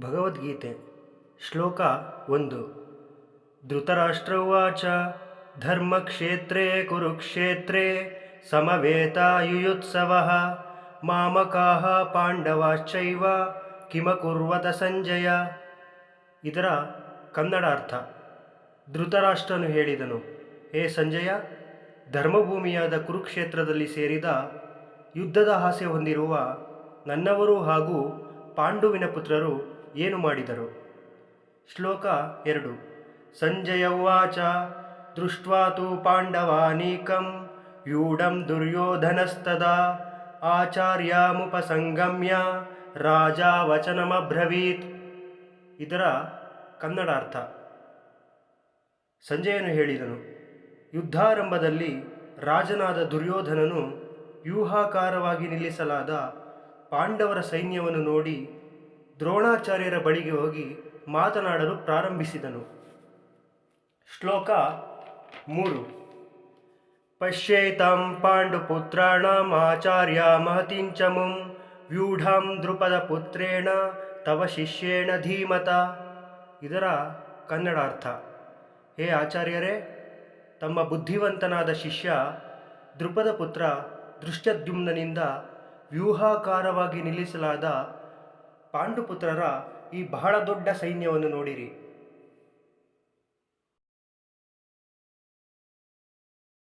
ಭಗವದ್ಗೀತೆ, ಶ್ಲೋಕ ಒಂದು. ಧೃತರಾಷ್ಟ್ರವಾಚ ಧರ್ಮಕ್ಷೇತ್ರೇ ಕುರುಕ್ಷೇತ್ರೇ ಸಮವೇತಾಯುಯುತ್ಸವ ಮಾಮಕಾಹ ಪಾಂಡವಾಶ್ಚೈವ ಕಿಮಕುರ್ವತ ಸಂಜಯ. ಇದರ ಕನ್ನಡ ಅರ್ಥ ಧೃತರಾಷ್ಟ್ರನು ಹೇಳಿದನು, ಹೇ ಸಂಜಯ, ಧರ್ಮಭೂಮಿಯಾದ ಕುರುಕ್ಷೇತ್ರದಲ್ಲಿ ಸೇರಿದ ಯುದ್ಧದ ಆಸೆ ಹೊಂದಿರುವ ನನ್ನವರು ಹಾಗೂ ಪಾಂಡುವಿನ ಪುತ್ರರು ಏನು ಮಾಡಿದರು? ಶ್ಲೋಕ ಎರಡು. ಸಂಜಯ ಉಚ ದೃಷ್ಟ್ವಾ ತು ಪಾಂಡವಾನೀಕಂ, ಯೂಢಂ ದುರ್ಯೋಧನಸ್ತದಾ, ಆಚಾರ್ಯಮುಪಸಂಗಮ್ಯ, ರಾಜ ವಚನಮಬ್ರವೀತ್. ಇದರ ಕನ್ನಡ ಅರ್ಥ ಸಂಜಯನು ಹೇಳಿದನು, ಯುದ್ಧಾರಂಭದಲ್ಲಿ ರಾಜನಾದ ದುರ್ಯೋಧನನು ವ್ಯೂಹಾಕಾರವಾಗಿ ನಿಲ್ಲಿಸಲಾದ ಪಾಂಡವರ ಸೈನ್ಯವನ್ನು ನೋಡಿ ದ್ರೋಣಾಚಾರ್ಯರ ಬಳಿಗೆ ಹೋಗಿ ಮಾತನಾಡಲು ಪ್ರಾರಂಭಿಸಿದನು. ಶ್ಲೋಕ ಮೂರು. ಪಶ್ಯೇತಂ ಪಾಂಡುಪುತ್ರಾಣಂ ಆಚಾರ್ಯ ಮಹತಿಂಚಮುಂ ವ್ಯೂಢಂ ದೃಪದ ಪುತ್ರೇಣ ತವ ಶಿಷ್ಯೇಣ ಧೀಮತ. ಇದರ ಕನ್ನಡ ಅರ್ಥ ಹೇ ಆಚಾರ್ಯರೇ, ತಮ್ಮ ಬುದ್ಧಿವಂತನಾದ ಶಿಷ್ಯ ದೃಪದ ಪುತ್ರ ದೃಷ್ಟದ್ಯುಮ್ನನಿಂದ ವ್ಯೂಹಾಕಾರವಾಗಿ ನಿಲ್ಲಿಸಲಾದ ಪಾಂಡುಪುತ್ರರ ಈ ಬಹಳ ದೊಡ್ಡ ಸೈನ್ಯವನ್ನು ನೋಡಿರಿ.